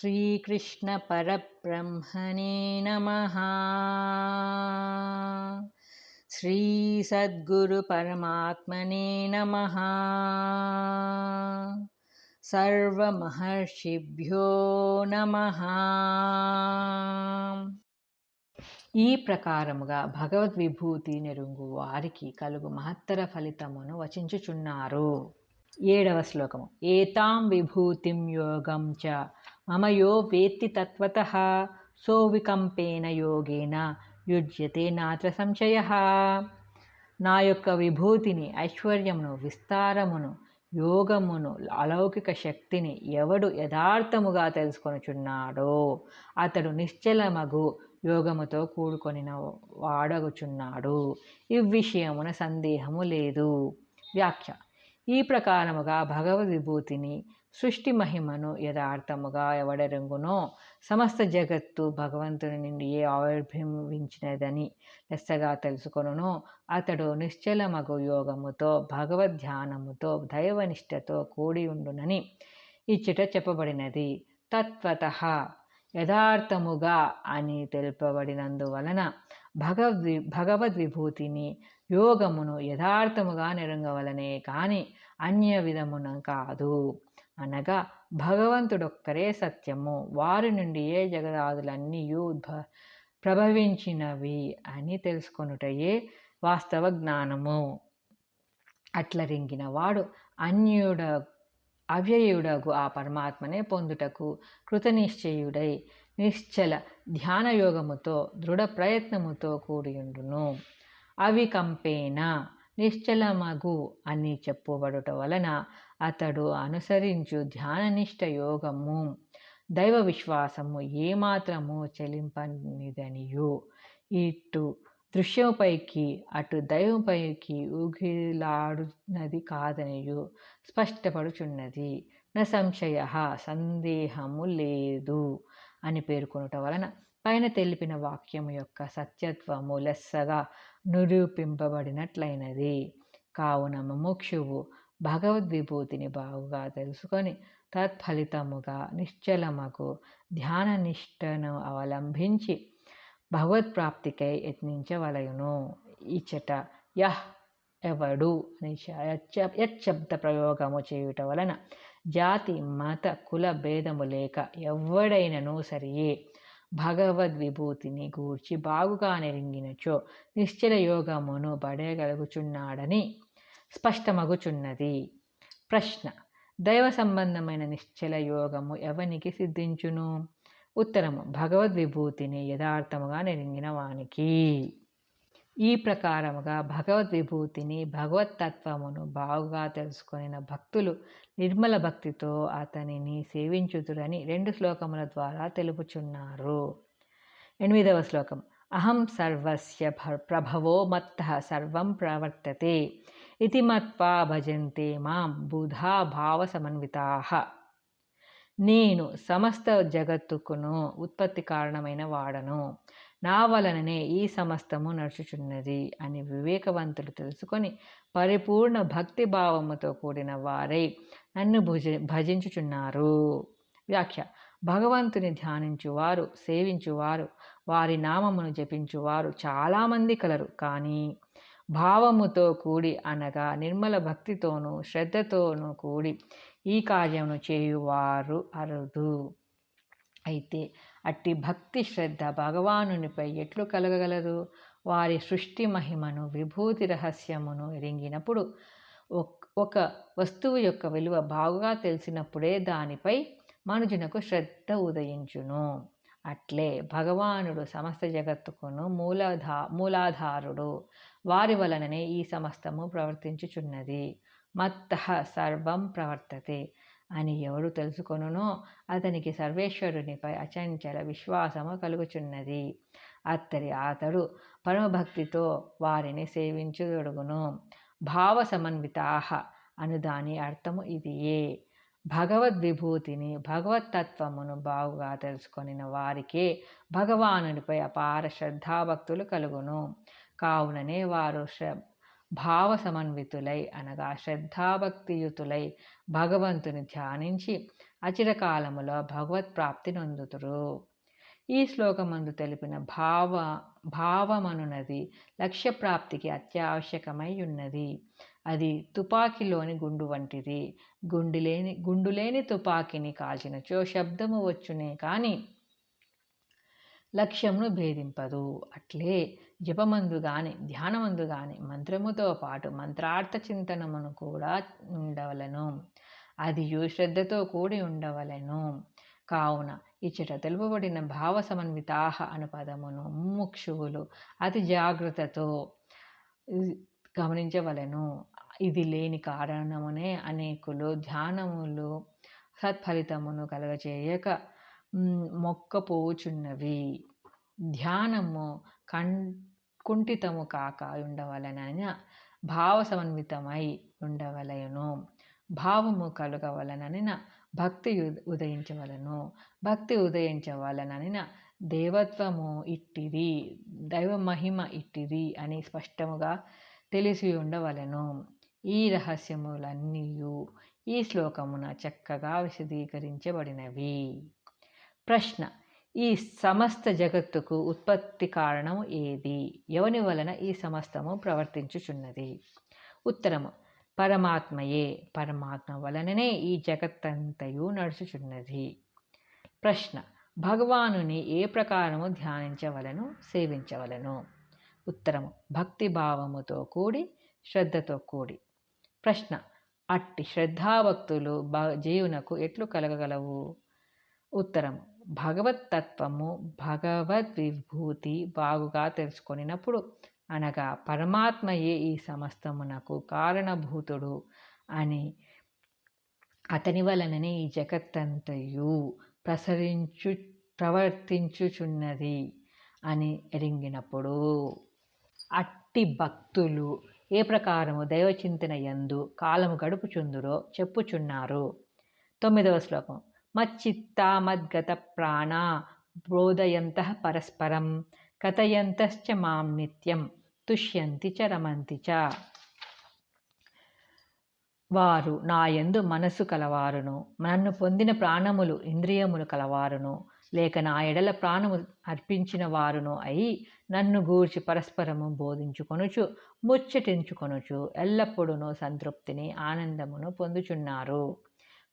श्रीकृष्णपरब्रह्मणे नमः श्रीसद्गुरुपरमात्मने नमः సర్వమహర్షిభ్యో నమ ఈ ప్రకారముగా భగవద్విభూతి నెరుంగు వారికి కలుగు మహత్తర ఫలితమును వచించుచున్నారు ఏడవ శ్లోకము. ఏతాం విభూతిం యోగం చ. మమ యో వేత్తి తత్వత. సోవికంపేన యోగేన యుజ్యతే నాత్ర సంశయ. నా యొక్క విభూతిని ఐశ్వర్యమును విస్తారమును యోగమును అలౌకిక శక్తిని ఎవడు యథార్థముగా తెలుసుకొనుచున్నాడో అతడు నిశ్చలమగు యోగముతో కూడుకొనిన వాడగుచున్నాడు. ఈ విషయమున సందేహము లేదు. వ్యాఖ్య. ఈ ప్రకారముగా భగవద్విభూతిని సృష్టి మహిమను యథార్థముగా ఎవడెరుగునో సమస్త జగత్తు భగవంతుని నుండి ఏ ఆవిర్భవించినదని లెస్సగా తెలుసుకొనునో. అతడు నిశ్చలమగు యోగముతో భగవద్ధ్యానముతో దైవనిష్టతో కూడి ఉండునని ఇచ్చట చెప్పబడినది. తత్వత యథార్థముగా అని తెలుపబడినందువలన భగవద్వి భగవద్విభూతిని యోగమును యథార్థముగా నెరంగవలనే కాని అన్య విధమున కాదు. అనగా భగవంతుడొక్కరే సత్యము వారి నుండి ఏ జగదాదులన్నీ ఉద్భ ప్రభవించినవి అని తెలుసుకొనుటయే వాస్తవ జ్ఞానము. అట్ల రింగిన వాడు అన్యుడ అవ్యయుడగు ఆ పరమాత్మనే పొందుటకు కృతనిశ్చయుడై నిశ్చల ధ్యానయోగముతో దృఢ ప్రయత్నముతో కూడియుండును. అవికంపేన నిశ్చలమగు అని చెప్పుబడుట వలన అతడు అనుసరించు ధ్యాననిష్ట యోగము. దైవ విశ్వాసము ఏమాత్రము చెలింపనిదనియు. ఇటు దృశ్యముపైకి అటు దైవంపైకి ఊగిలాడునది కాదనియు. స్పష్టపడుచున్నది న సంశయ సందేహము లేదు అని పేర్కొనుట వలన పైన తెలిపిన వాక్యము యొక్క సత్యత్వము లెస్సగా నిరూపింపబడినట్లయినది. కావున ముముక్షువు భగవద్విభూతిని బాగుగా తెలుసుకొని తత్ఫలితముగా నిశ్చలమకు ధ్యాన నిష్టను అవలంబించి భగవత్ప్రాప్తికై యత్నించవలయును. ఇచ్చట యహ్ ఎవడు అని యచ్చబ్ద ప్రయోగము చేయుట వలన జాతి మత కుల భేదము లేక ఎవడైనను సరియే. భగవద్విభూతిని గూర్చి బాగుగా నెరింగినచో నిశ్చల యోగమును పడగలుగుచున్నాడని స్పష్టమగుచున్నది. ప్రశ్న దైవ సంబంధమైన నిశ్చల యోగము ఎవనికి సిద్ధించును? ఉత్తరము భగవద్విభూతిని యథార్థముగా నెరింగిన వానికి ఈ ప్రకారముగా భగవద్విభూతిని భగవత్తత్వమును బాగుగా తెలుసుకొనిన భక్తులు నిర్మల భక్తితో అతనిని సేవించుదురని రెండు శ్లోకముల ద్వారా తెలుపుచున్నారు. ఎనిమిదవ శ్లోకం. అహం సర్వస్య ప్రభవో మత్త సర్వం ప్రవర్తతే. ఇది మత్వా భజంతే మాం బుధా భావ సమన్వితా. నేను సమస్త జగత్తుకును ఉత్పత్తి కారణమైన వాడను. నా వలననే ఈ సమస్తము నడుచుచున్నది అని వివేకవంతులు తెలుసుకొని పరిపూర్ణ భక్తి భావముతో కూడిన వారై నన్ను భుజ భజించుచున్నారు. వ్యాఖ్య. భగవంతుని ధ్యానించువారు సేవించువారు వారి నామమును జపించువారు చాలామంది కలరు. కానీ భావముతో కూడి అనగా నిర్మల భక్తితోనూ శ్రద్ధతోనూ కూడి ఈ కార్యమును చేయువారు అరుదు. అయితే అట్టి భక్తి శ్రద్ధ భగవానునిపై ఎట్లు కలగగలదు? వారి సృష్టి మహిమను విభూతి రహస్యమును ఎరింగినప్పుడు ఒక వస్తువు యొక్క విలువ బాగుగా తెలిసినప్పుడే దానిపై మనుజునకు శ్రద్ధ ఉదయించును. అట్లే భగవానుడు సమస్త జగత్తుకును మూలాధా మూలాధారుడు. వారి వలననే ఈ సమస్తము ప్రవర్తించుచున్నది. మత్త సర్వం ప్రవర్తతే. అని ఎవడు తెలుసుకొనునో అతనికి సర్వేశ్వరునిపై అచంచల విశ్వాసము కలుగుచున్నది. అత్తరి అతడు పరమభక్తితో వారిని సేవించుదొడుగును. భావ సమన్వితాహ అను దాని అర్థము ఇదియే. భగవద్విభూతిని భగవత్తత్వమును బాగుగా తెలుసుకొనిన వారికే భగవానునిపై అపార శ్రద్ధాభక్తులు కలుగును. కావుననే వారు శ్ర భావ సమన్వితులై అనగా శ్రద్ధాభక్తియుతులై భగవంతుని ధ్యానించి అచిరకాలములో భగవత్ ప్రాప్తి నొందుతురు. ఈ శ్లోకమందు తెలిపిన భావ భావమనున్నది లక్ష్యప్రాప్తికి అత్యావశ్యకమై ఉన్నది అది తుపాకీలోని గుండు వంటిది. గుండులేని గుండులేని తుపాకీని కాల్చినచో శబ్దము వచ్చునే కానీ లక్ష్యమును భేదింపదు. అట్లే జపమందు కానీ ధ్యానమందు కానీ మంత్రముతో పాటు మంత్రార్థ చింతనమును కూడా ఉండవలను. అది శ్రద్ధతో కూడి ఉండవలను. కావున ఇచ్చట తెలుపబడిన భావ సమన్వితాహ అను పదమును అతి జాగ్రత్తతో గమనించవలెను. ఇది లేని కారణమునే అనేకులు ధ్యానములు సత్ఫలితమును కలగచేయక మొక్కపోవుచున్నవి ధ్యానము కం కుంఠితము కాక ఉండవలనని భావ సమన్వితమై ఉండవలయను భావము కలుగవలనని భక్తి ఉదయించవలను. భక్తి ఉదయించవలనని దేవత్వము ఇట్టిది దైవ మహిమ ఇట్టిది అని స్పష్టముగా తెలిసి ఉండవలను. ఈ రహస్యములన్నీ ఈ శ్లోకమున చక్కగా విశదీకరించబడినవి. ప్రశ్న ఈ సమస్త జగత్తుకు ఉత్పత్తి కారణం ఏది? ఎవని వలన ఈ సమస్తము ప్రవర్తించుచున్నది? ఉత్తరము. పరమాత్మయే. పరమాత్మ వలననే ఈ జగత్తంతయు నడుచుచున్నది. ప్రశ్న. భగవానుని ఏ ప్రకారము ధ్యానించవలను? సేవించవలను? ఉత్తరము. భక్తి భావముతో కూడి శ్రద్ధతో కూడి. ప్రశ్న. అట్టి శ్రద్ధాభక్తులు భ జీవునకు ఎట్లు కలగగలవు? ఉత్తరము. భగవత్తత్వము భగవద్విభూతి బాగుగా తెలుసుకొనినప్పుడు అనగా పరమాత్మయే ఈ సమస్తమునకు కారణభూతుడు అని అతని వలననే ఈ జగత్తంతయు ప్రసరించు ప్రవర్తించుచున్నది అని ఎరింగినప్పుడు అట్టి భక్తులు ఏ ప్రకారము దైవచింతన యందు కాలము గడుపుచుందురో చెప్పుచున్నారు. తొమ్మిదవ శ్లోకం. మచ్చిత్తా మద్గత ప్రాణ బోధయంత పరస్పరం కథయంతశ్చ మాం నిత్యం తుష్యంతి చ రమంతి చ వారు నాయందు మనసు కలవారును నన్ను పొందిన ప్రాణములు ఇంద్రియములు కలవారును లేక నా ఎడల ప్రాణము అర్పించిన వారును అయి నన్ను గూర్చి పరస్పరము బోధించుకొనుచు ముచ్చటించుకొనుచు ఎల్లప్పుడూ సంతృప్తిని ఆనందమును పొందుచున్నారు।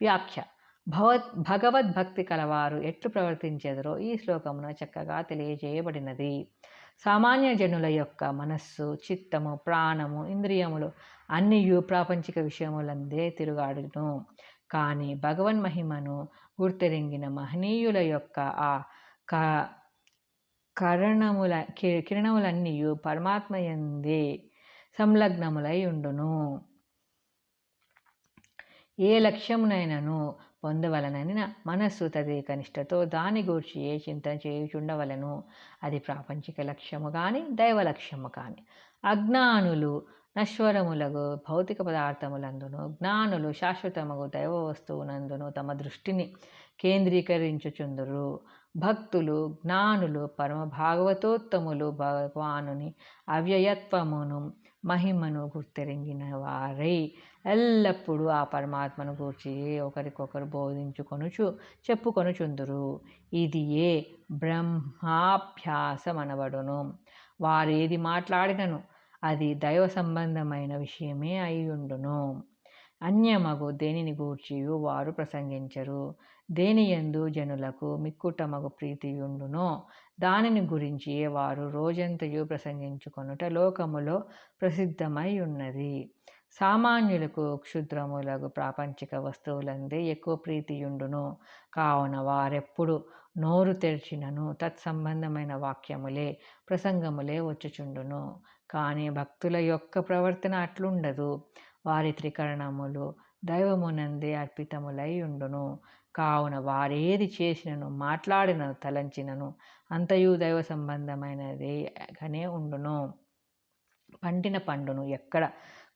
వ్యాఖ్య భగవద్ భగవద్భక్తి కలవారు ఎట్లు ప్రవర్తించెదరో ఈ శ్లోకమున చక్కగా తెలియజేయబడినది. సామాన్య జనుల యొక్క మనస్సు చిత్తము ప్రాణము ఇంద్రియములు అన్నియు ప్రాపంచిక విషయములందే తిరుగాడును. కానీ భగవన్ మహిమను గుర్తెరింగిన మహనీయుల యొక్క ఆ క కరణముల కిరణములన్నీ పరమాత్మయందే సంలగ్నములై ఉండును. ఏ లక్ష్యమునైనను పొందవలనని మనస్సు తదేక నిష్టతో దాని గూర్చి ఏ చింతన చేయుచుండవలను. అది ప్రాపంచిక లక్ష్యము కానీ దైవ లక్ష్యము కానీ. అజ్ఞానులు నశ్వరములకు భౌతిక పదార్థములందును జ్ఞానులు శాశ్వతముగు దైవ వస్తువునందును తమ దృష్టిని కేంద్రీకరించుచుందురు. భక్తులు జ్ఞానులు పరమ భాగవతోత్తములు భగవానుని అవ్యయత్వమును మహిమను గుర్తెరింగిన వారై ఎల్లప్పుడూ ఆ పరమాత్మను గూర్చి ఒకరికొకరు బోధించుకొనుచు చెప్పుకొనుచుందురు. ఇది ఏ బ్రహ్మాభ్యాసమనబడును. వారు ఏది మాట్లాడినను అది దైవ సంబంధమైన విషయమే అయ్యుండును. అన్యమగు దేనిని గూర్చియు వారు ప్రసంగించరు. దేని ఎందు జనులకు మిక్కుటమగు ప్రీతియుండునో దానిని గురించి వారు రోజంతయు ప్రసంగించుకొనుట లోకములో ప్రసిద్ధమై ఉన్నది సామాన్యులకు క్షుద్రములకు ప్రాపంచిక వస్తువులందే ఎక్కువ ప్రీతియుండును కావున వారెప్పుడు నోరు తెరిచినను తత్సంబంధమైన వాక్యములే ప్రసంగములే వచ్చుచుండును. కానీ భక్తుల యొక్క ప్రవర్తన అట్లుండదు. వారి త్రికరణములు దైవమునందే అర్పితములై ఉండును కావున వారేది చేసినను మాట్లాడినను తలంచినను అంతయు దైవ సంబంధమైనదిగానే ఉండును. పండిన పండును ఎక్కడ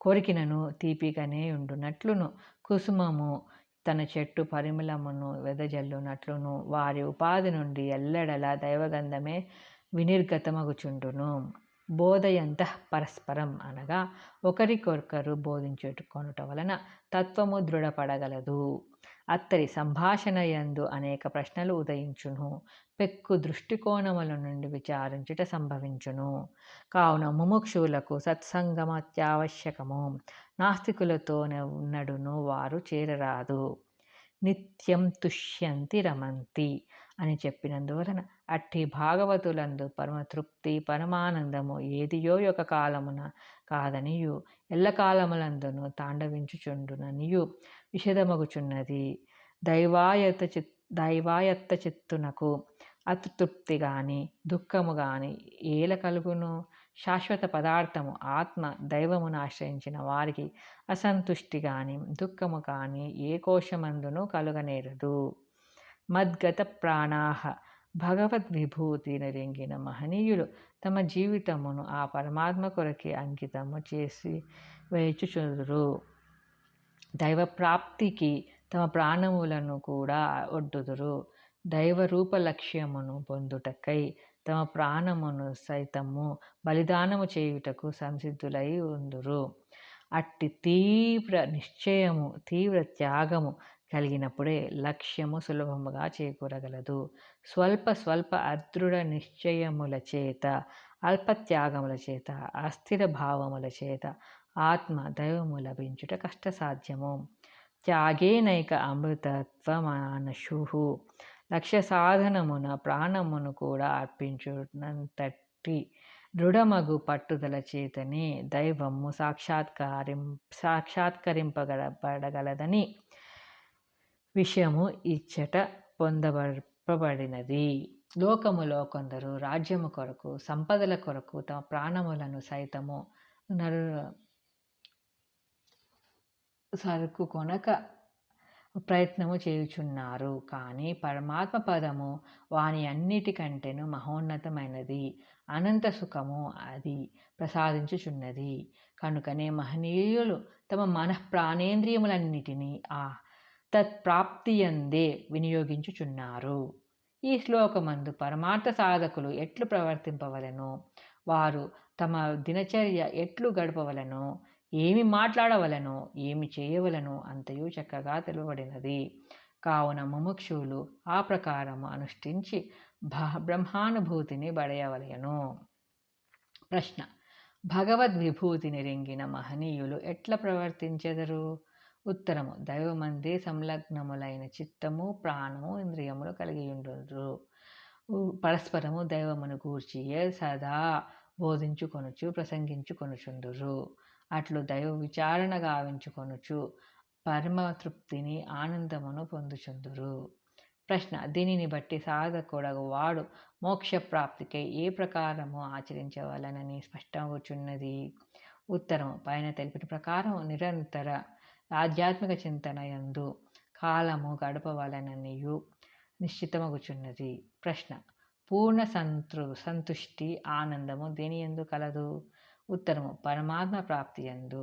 కొరికినను తీపిగానే ఉండునట్లును కుసుమము తన చెట్టు పరిమళమును వెదజల్లునట్లును వారి ఉపాధి నుండి ఎల్లడలా దైవగంధమే వినిర్గతమగుచుండును. బోధయంత పరస్పరం అనగా ఒకరికొకరు బోధించుకొనుట వలన తత్వము దృఢపడగలదు. అత్తరి సంభాషణ యందు అనేక ప్రశ్నలు ఉదయించును. పెక్కు దృష్టికోణముల నుండి విచారించుట సంభవించును. కావున ముముక్షువులకు సత్సంగం అత్యావశ్యకము. నాస్తికులతో ఉన్నడును వారు చేరరాదు. నిత్యం తుష్యంతి రమంతి. అని చెప్పినందువలన అట్టి భాగవతులందు పరమతృప్తి పరమానందము ఏదియో యొక్క కాలమున కాదనియు. ఎల్లకాలములందును తాండవించుచుండుననియు. విషదమగుచున్నది దైవాయత చిత్ దైవాయత్త చిత్తునకు అతృప్తి గాని దుఃఖము గాని ఏల కలుగును? శాశ్వత పదార్థము ఆత్మ దైవమును ఆశ్రయించిన వారికి అసంతుష్టి గాని దుఃఖము కానీ ఏ కోశమందును కలుగనేరదు. మద్గత ప్రాణాహ భగవద్విభూతి నెరింగిన మహనీయులు తమ జీవితమును ఆ పరమాత్మ కొరకే అంకితము చేసి వేచుచుదురు. దైవ ప్రాప్తికి తమ ప్రాణములను కూడా ఒడ్డుదురు. దైవరూప లక్ష్యమును పొందుటకై తమ ప్రాణమును సైతము బలిదానము చేయుటకు సంసిద్ధులై ఉందురు. అట్టి తీవ్ర నిశ్చయము తీవ్ర త్యాగము కలిగినప్పుడే లక్ష్యము సులభముగా చేకూరగలదు. స్వల్ప స్వల్ప అదృఢ నిశ్చయముల చేత అల్పత్యాగముల చేత అస్థిర భావముల చేత ఆత్మ దైవము లభించుట కష్టసాధ్యము. త్యాగేనైక అమృతత్వమానశు లక్ష్య సాధనమున ప్రాణమును కూడా అర్పించునంతటి దృఢమగు పట్టుదల చేతనే దైవము సాక్షాత్కారిం సాక్షాత్కరింపగలపడగలదని విషయము ఇచ్చట పొందబడినది లోకములో కొందరు రాజ్యము కొరకు సంపదల కొరకు తమ ప్రాణములను సైతము నరు సరుకు కొనక ప్రయత్నము చేయుచున్నారు. కానీ పరమాత్మ పదము వాని అన్నిటికంటేను మహోన్నతమైనది. అనంత సుఖము అది ప్రసాదించుచున్నది. కనుకనే మహనీయులు తమ మన ప్రాణేంద్రియములన్నిటినీ ఆ తత్ప్రాప్తియందే వినియోగించుచున్నారు. ఈ శ్లోకమందు పరమార్థ సాధకులు ఎట్లు ప్రవర్తింపవలను వారు తమ దినచర్య ఎట్లు గడపవలనో ఏమి మాట్లాడవలనో ఏమి చేయవలను అంతయు చక్కగా తెలువబడినది. కావున ముముక్షువులు ఆ ప్రకారము అనుష్ఠించి బ్రహ్మానుభూతిని బడయవలయను ప్రశ్న. భగవద్విభూతిని రింగిన మహనీయులు ఎట్లా ప్రవర్తించెదరు? ఉత్తరము. దైవమందే సంలగ్నములైన చిత్తము ప్రాణము ఇంద్రియములు కలిగి ఉండురు పరస్పరము దైవమును గూర్చియే సదా బోధించుకొనుచు ప్రసంగించుకొనుచుండురు. అట్లు దైవ విచారణ గావించుకొనుచు పరమ తృప్తిని ఆనందమును పొందుచుందురు ప్రశ్న దీనిని బట్టి సాధకుడగు వాడు మోక్షప్రాప్తికై ఏ ప్రకారము ఆచరించవలనని స్పష్టమవుచున్నది ఉత్తరం పైన తెలిపిన ప్రకారం నిరంతర ఆధ్యాత్మిక చింతన యందు కాలము గడపవలననియు నిశ్చితమగుచున్నది. ప్రశ్న పూర్ణ సంతృ సంతుష్టి ఆనందము దేని ఎందు కలదు? ఉత్తరము పరమాత్మ ప్రాప్తి ఎందు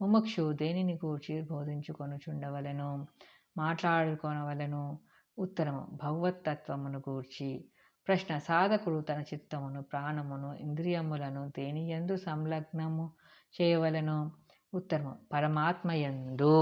ముముక్షు దేనిని గూర్చి బోధించుకొనుచుండవలను మాట్లాడుకొనవలను? ఉత్తరము భగవత్తత్వమును గూర్చి ప్రశ్న సాధకుడు తన చిత్తమును ప్రాణమును ఇంద్రియములను దేని ఎందు సంలగ్నము చేయవలను? ఉత్తరము. పరమాత్మయందు